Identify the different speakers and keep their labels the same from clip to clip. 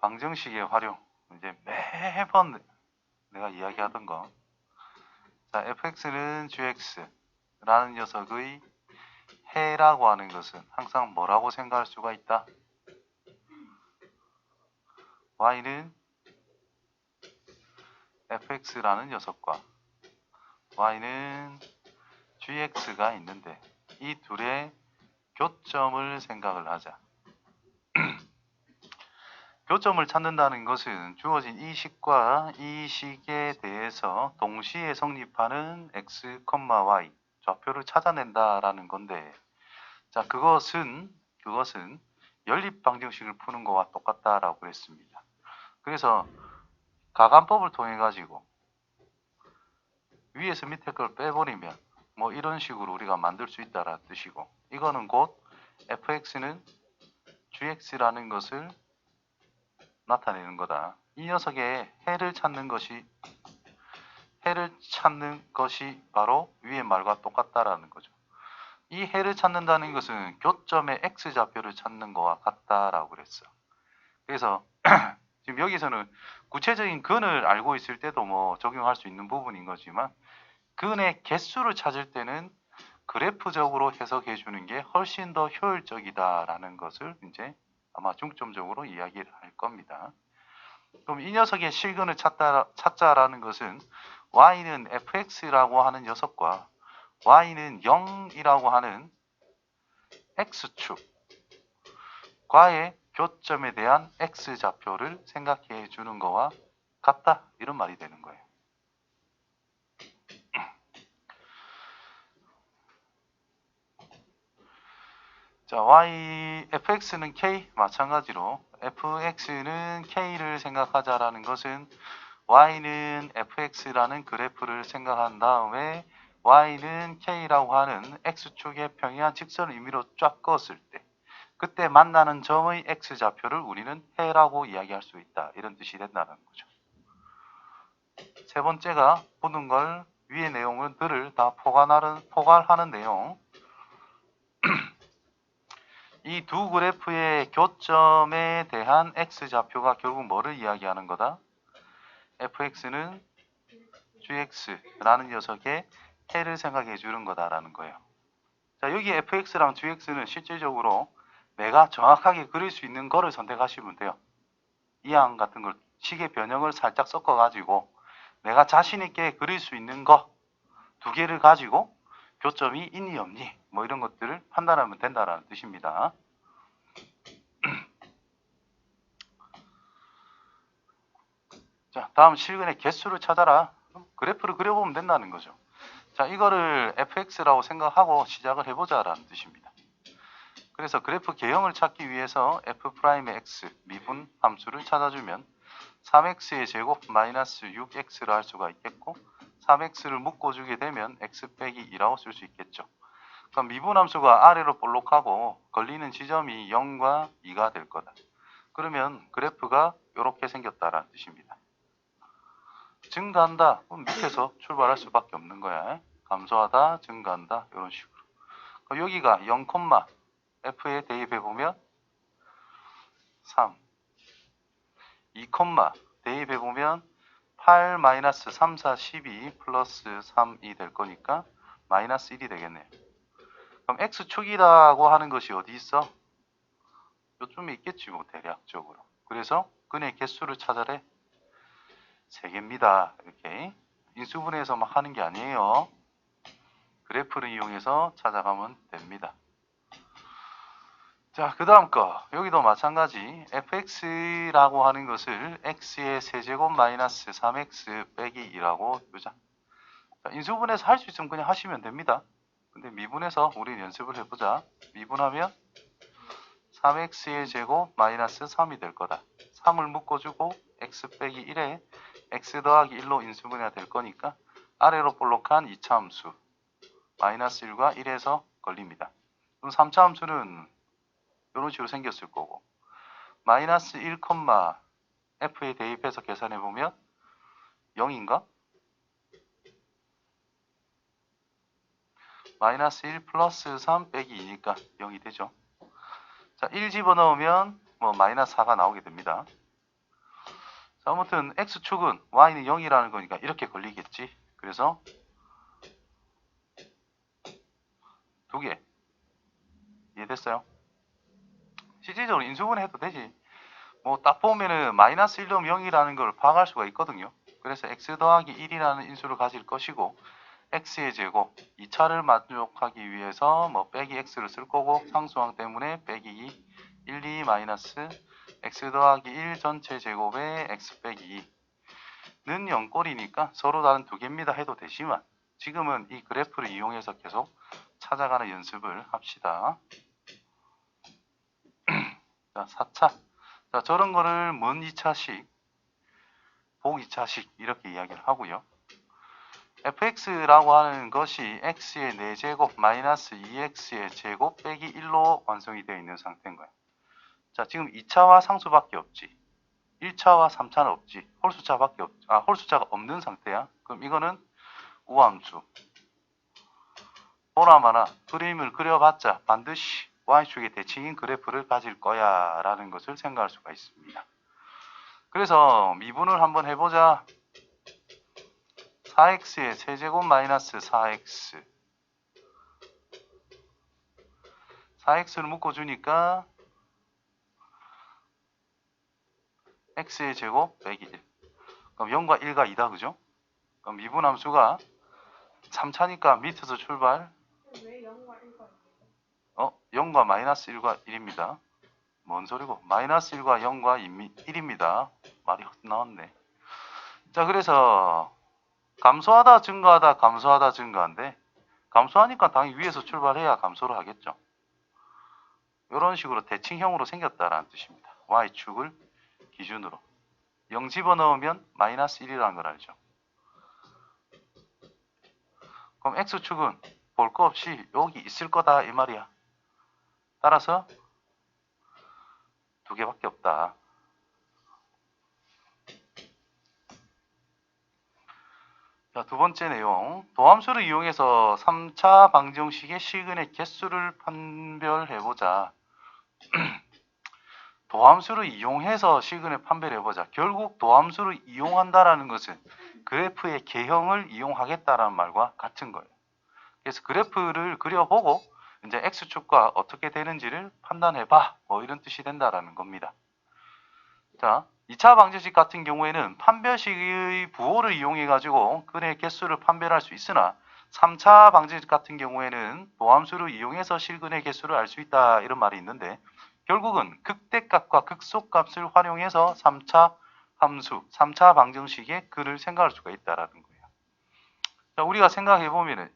Speaker 1: 방정식의 활용. 이제 매번 내가 이야기하던 거. 자, fx는 gx라는 녀석의 해라고 하는 것은 항상 뭐라고 생각할 수가 있다? y는 fx라는 녀석과 y는 gx가 있는데 이 둘의 교점을 생각을 하자. 교점을 찾는다는 것은 주어진 이 식과 이 식에 대해서 동시에 성립하는 x, y 좌표를 찾아낸다라는 건데 자 그것은 그것은 연립 방정식을 푸는 거와 똑같다라고 그랬습니다. 그래서 가간법을 통해 가지고 위에서 밑에 걸 빼버리면 뭐 이런 식으로 우리가 만들 수 있다라 뜻이고 이거는 곧 fx는 gx라는 것을 나타내는 거다. 이 녀석의 해를 찾는 것이 해를 찾는 것이 바로 위의 말과 똑같다라는 거죠. 이 해를 찾는다는 것은 교점의 x 좌표를 찾는 거와 같다라고 그랬어. 그래서 지금 여기서는 구체적인 근을 알고 있을 때도 뭐 적용할 수 있는 부분인 거지만 근의 개수를 찾을 때는 그래프적으로 해석해 주는 게 훨씬 더 효율적이다라는 것을 이제 아마 중점적으로 이야기를 할 겁니다. 그럼 이 녀석의 실근을 찾다, 찾자라는 것은 y는 fx라고 하는 녀석과 y는 0이라고 하는 x축과의 교점에 대한 x 좌표를 생각해 주는 거와 같다 이런 말이 되는 거예요. 자, y fx는 k 마찬가지로 fx는 k를 생각하자라는 것은 y는 fx라는 그래프를 생각한 다음에 y는 k라고 하는 x축의 평이한 직선을 임의로 쫙 그었을 때 그때 만나는 점의 x 좌표를 우리는 해라고 이야기할 수 있다. 이런 뜻이 된다는 거죠. 세 번째가 보는 걸 위의 내용들을 다 포괄하는, 포괄하는 내용. 이 두 그래프의 교점에 대한 x 좌표가 결국 뭐를 이야기하는 거다? fx는 gx라는 녀석의 해를 생각해 주는 거다라는 거예요. 자, 여기 fx랑 gx는 실질적으로 내가 정확하게 그릴 수 있는 거를 선택하시면 돼요. 이항 같은 걸 식의 변형을 살짝 섞어 가지고 내가 자신 있게 그릴 수 있는 거 두 개를 가지고 교점이 있니 없니 뭐 이런 것들을 판단하면 된다라는 뜻입니다. 자, 다음 실근의 개수를 찾아라. 그래프를 그려보면 된다는 거죠. 자, 이거를 fx라고 생각하고 시작을 해보자 라는 뜻입니다. 그래서 그래프 개형을 찾기 위해서 f'의 x 미분 함수를 찾아주면 3x의 제곱 마이너스 6x를 할 수가 있겠고 3x를 묶어주게 되면 x 빼기 2라고 쓸 수 있겠죠. 그럼 미분 함수가 아래로 볼록하고 걸리는 지점이 0과 2가 될 거다. 그러면 그래프가 이렇게 생겼다라는 뜻입니다. 증가한다. 그럼 밑에서 출발할 수밖에 없는 거야. 감소하다, 증가한다 이런 식으로. 여기가 0, f에 대입해 보면 3, 2, 대입해 보면 8 마이너스 3, 4, 12 플러스 3이 될 거니까 마이너스 1이 되겠네요. 그럼 x축이라고 하는 것이 어디 있어? 요쯤에 있겠지 뭐 대략적으로. 그래서 근의 개수를 찾아래. 3개입니다. 이렇게 인수분해에서 막 하는 게 아니에요. 그래프를 이용해서 찾아가면 됩니다. 자, 그 다음 거. 여기도 마찬가지. fx라고 하는 것을 x의 세제곱 마이너스 3x 빼기 2라고 두자. 자, 인수분해서 할 수 있으면 그냥 하시면 됩니다. 근데 미분해서 우리 연습을 해보자. 미분하면 3x의 제곱 마이너스 3이 될 거다. 3을 묶어주고 x 빼기 1에 x 더하기 1로 인수분해가 될 거니까 아래로 볼록한 2차 함수 마이너스 1과 1에서 걸립니다. 그럼 3차 함수는 이런 식으로 생겼을 거고 마이너스 1, f에 대입해서 계산해 보면 0인가? 마이너스 1 플러스 3 빼기 2니까 0이 되죠. 자, 1 집어넣으면 뭐 마이너스 4가 나오게 됩니다. 자, 아무튼 x축은 y는 0이라는 거니까 이렇게 걸리겠지. 그래서 두 개. 이해됐어요? 실질적으로 인수분 해도 되지. 뭐 딱 보면은 마이너스 1 넣으면 0이라는 걸 파악할 수가 있거든요. 그래서 x 더하기 1이라는 인수를 가질 것이고 x의 제곱 2차를 만족하기 위해서 뭐 빼기 x를 쓸 거고 상수항 때문에 빼기 2 1, 2 마이너스 x 더하기 1 전체 제곱에 x 빼기 2는 0꼴이니까 서로 다른 두 개입니다 해도 되지만 지금은 이 그래프를 이용해서 계속 찾아가는 연습을 합시다. 자, 4차. 자, 저런 거를 문 2차식, 복 2차식 이렇게 이야기를 하고요. fx라고 하는 것이 x의 4제곱 마이너스 2x의 제곱 빼기 1로 완성이 되어 있는 상태인 거야. 자, 지금 2차와 상수밖에 없지. 1차와 3차는 없지. 홀수차밖에 없, 아, 홀수차가 없는 상태야. 그럼 이거는 우함수. 보나마나 그림을 그려봤자 반드시 y축의 대칭인 그래프를 가질 거야 라는 것을 생각할 수가 있습니다. 그래서 미분을 한번 해보자. 4x의 세제곱 마이너스 4x 4x를 묶어주니까 x의 제곱 빼기 1 그럼 0과 1과 2다 그죠? 그럼 미분 함수가 3차니까 밑에서 출발
Speaker 2: 왜 0과 1과
Speaker 1: 어? 0과 마이너스 1과 1입니다. 뭔 소리고? 마이너스 1과 0과 1입니다. 말이 헛 나왔네. 자, 그래서 감소하다 증가하다 감소하다 증가인데 감소하니까 당연히 위에서 출발해야 감소를 하겠죠. 이런 식으로 대칭형으로 생겼다라는 뜻입니다. y축을 기준으로 0 집어넣으면 마이너스 1이라는 걸 알죠. 그럼 x축은 볼 거 없이 여기 있을 거다 이 말이야. 따라서 두 개밖에 없다. 자, 두 번째 내용. 도함수를 이용해서 3차 방정식의 시근의 개수를 판별해보자. 도함수를 이용해서 시근을 판별해보자. 결국 도함수를 이용한다라는 것은 그래프의 개형을 이용하겠다라는 말과 같은 거예요. 그래서 그래프를 그려보고 이제 x축과 어떻게 되는지를 판단해봐. 뭐 이런 뜻이 된다라는 겁니다. 자, 2차 방정식 같은 경우에는 판별식의 부호를 이용해 가지고 근의 개수를 판별할 수 있으나 3차 방정식 같은 경우에는 도함수를 이용해서 실근의 개수를 알 수 있다 이런 말이 있는데 결국은 극대값과 극소값을 활용해서 3차 함수, 3차 방정식의 근을 생각할 수가 있다라는 거예요. 자, 우리가 생각해 보면은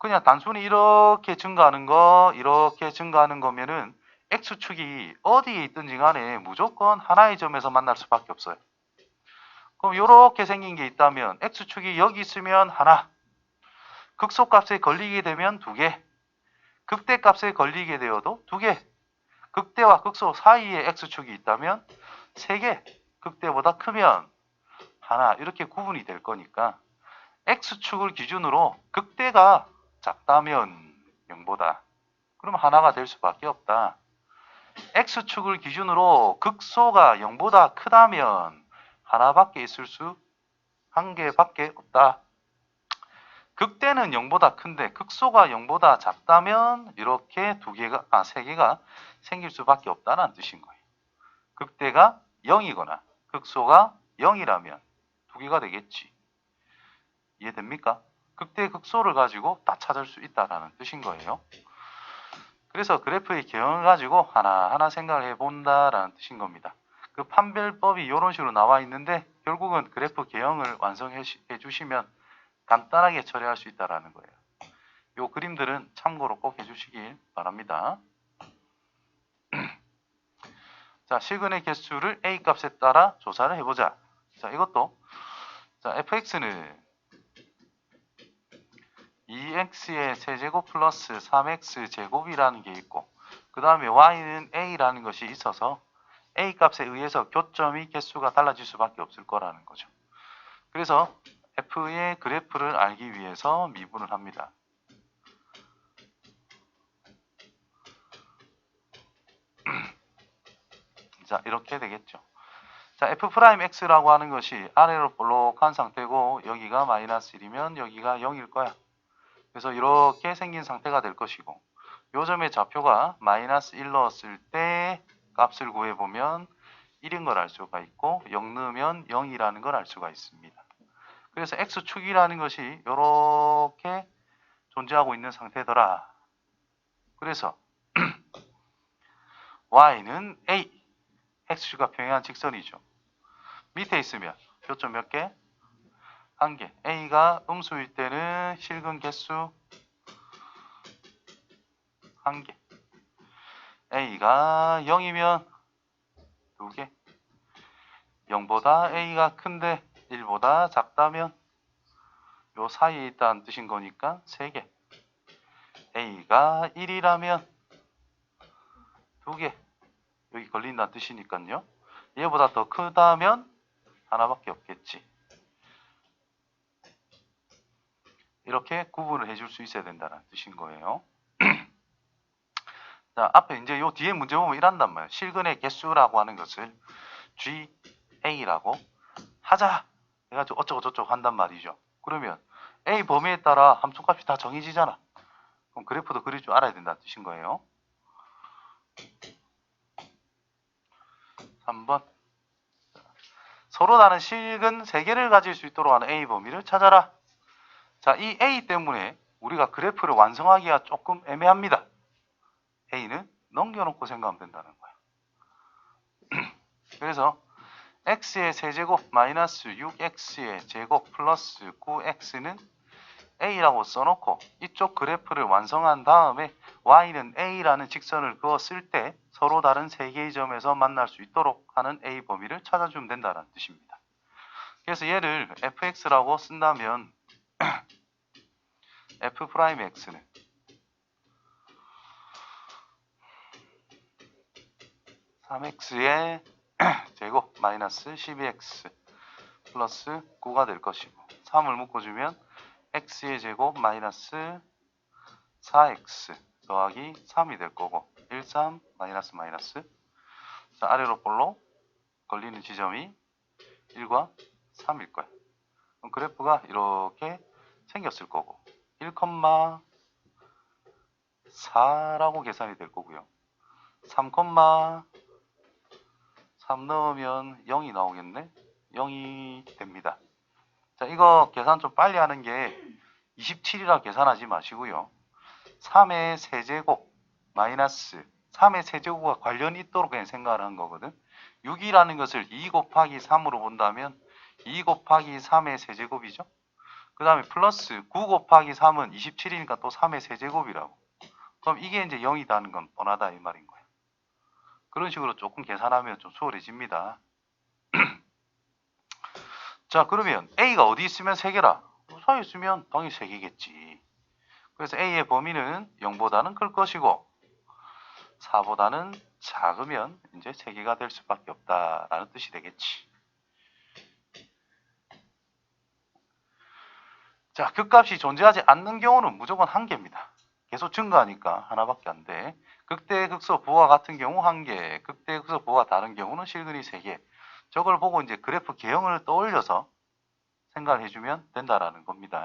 Speaker 1: 그냥 단순히 이렇게 증가하는 거, 이렇게 증가하는 거면은 x축이 어디에 있든지 간에 무조건 하나의 점에서 만날 수밖에 없어요. 그럼 이렇게 생긴 게 있다면 x축이 여기 있으면 하나, 극소값에 걸리게 되면 두 개, 극대값에 걸리게 되어도 두 개, 극대와 극소 사이에 x축이 있다면 세 개, 극대보다 크면 하나 이렇게 구분이 될 거니까 x축을 기준으로 극대가 작다면 0보다 그럼 하나가 될 수밖에 없다. x축을 기준으로 극소가 0보다 크다면 하나밖에 있을 수 한 개밖에 없다. 극대는 0보다 큰데 극소가 0보다 작다면 이렇게 두 개가 아 세 개가 생길 수밖에 없다는 뜻인 거예요. 극대가 0이거나 극소가 0이라면 두 개가 되겠지. 이해됩니까? 극대 극소를 가지고 다 찾을 수 있다라는 뜻인 거예요. 그래서 그래프의 개형을 가지고 하나하나 생각을 해본다라는 뜻인 겁니다. 그 판별법이 이런 식으로 나와 있는데 결국은 그래프 개형을 완성해 시- 해주시면 간단하게 처리할 수 있다라는 거예요. 요 그림들은 참고로 꼭 해주시길 바랍니다. 자, 실근의 개수를 a 값에 따라 조사를 해보자. 자, 이것도 자, fx는 2x의 세제곱 플러스 3x 제곱이라는 게 있고 그 다음에 y는 a라는 것이 있어서 a 값에 의해서 교점이 개수가 달라질 수밖에 없을 거라는 거죠. 그래서 f의 그래프를 알기 위해서 미분을 합니다. 자 이렇게 되겠죠. 자, f'x라고 하는 것이 아래로 볼록한 상태고 여기가 마이너스 1이면 여기가 0일 거야. 그래서 이렇게 생긴 상태가 될 것이고 요점의 좌표가 마이너스 1 넣었을 때 값을 구해보면 1인 걸 알 수가 있고 0 넣으면 0이라는 걸 알 수가 있습니다. 그래서 x축이라는 것이 이렇게 존재하고 있는 상태더라. 그래서 y는 a x축과 평행한 직선이죠. 밑에 있으면 교점 몇 개? 한 개. a가 음수일 때는 실근 개수 한 개. a가 0이면 두 개. 0보다 a가 큰데 1보다 작다면 요 사이에 있다는 뜻인 거니까 세 개. a가 1이라면 두 개. 여기 걸린다는 뜻이니까요. 얘보다 더 크다면 하나밖에 없겠지. 이렇게 구분을 해줄 수 있어야 된다는 뜻인 거예요. 자, 앞에 이제 요 뒤에 문제 보면 이란단 말이에요. 실근의 개수라고 하는 것을 GA라고 하자. 해가지고 어쩌고 저쩌고 한단 말이죠. 그러면 A 범위에 따라 함수값이 다 정해지잖아. 그럼 그래프도 그릴 줄 알아야 된다는 뜻인 거예요. 3번. 서로 다른 실근 3개를 가질 수 있도록 하는 A 범위를 찾아라. 자, 이 A 때문에 우리가 그래프를 완성하기가 조금 애매합니다. A는 넘겨놓고 생각하면 된다는 거야. 그래서 x의 세제곱 마이너스 6x의 제곱 플러스 9x는 a라고 써놓고 이쪽 그래프를 완성한 다음에 y는 a라는 직선을 그었을 때 서로 다른 세 개의 점에서 만날 수 있도록 하는 a 범위를 찾아주면 된다는 뜻입니다. 그래서 얘를 fx라고 쓴다면 f'x는 삼 x 의 제곱 마이너스 12x 플러스 9가 될 것이고 3을 묶어주면 x의 제곱 마이너스 4x 더하기 3이 될 거고 1, 3 마이너스 마이너스 자, 아래로 볼로 걸리는 지점이 1과 3일 거야. 그럼 그래프가 이렇게 생겼을 거고 1,4라고 계산이 될 거고요. 3, 3 넣으면 0이 나오겠네. 0이 됩니다. 자, 이거 계산 좀 빨리 하는 게 27이라 계산하지 마시고요. 3의 세제곱 마이너스 3의 세제곱과 관련이 있도록 그냥 생각을 한 거거든. 6이라는 것을 2 곱하기 3으로 본다면 2 곱하기 3의 세제곱이죠. 그 다음에 플러스 9 곱하기 3은 27이니까 또 3의 세제곱이라고. 그럼 이게 이제 0이다는 건 뻔하다 이 말인 거야. 그런 식으로 조금 계산하면 좀 수월해집니다. 자, 그러면 A가 어디 있으면 3개라? 사이에 있으면 당연히 3개겠지. 그래서 A의 범위는 0보다는 클 것이고 4보다는 작으면 이제 3개가 될 수밖에 없다라는 뜻이 되겠지. 자, 극값이 존재하지 않는 경우는 무조건 한 개입니다. 계속 증가하니까 하나밖에 안 돼. 극대 극소 부호가 같은 경우 한 개, 극대 극소 부호가 다른 경우는 실근이 세 개. 저걸 보고 이제 그래프 개형을 떠올려서 생각을 해주면 된다라는 겁니다.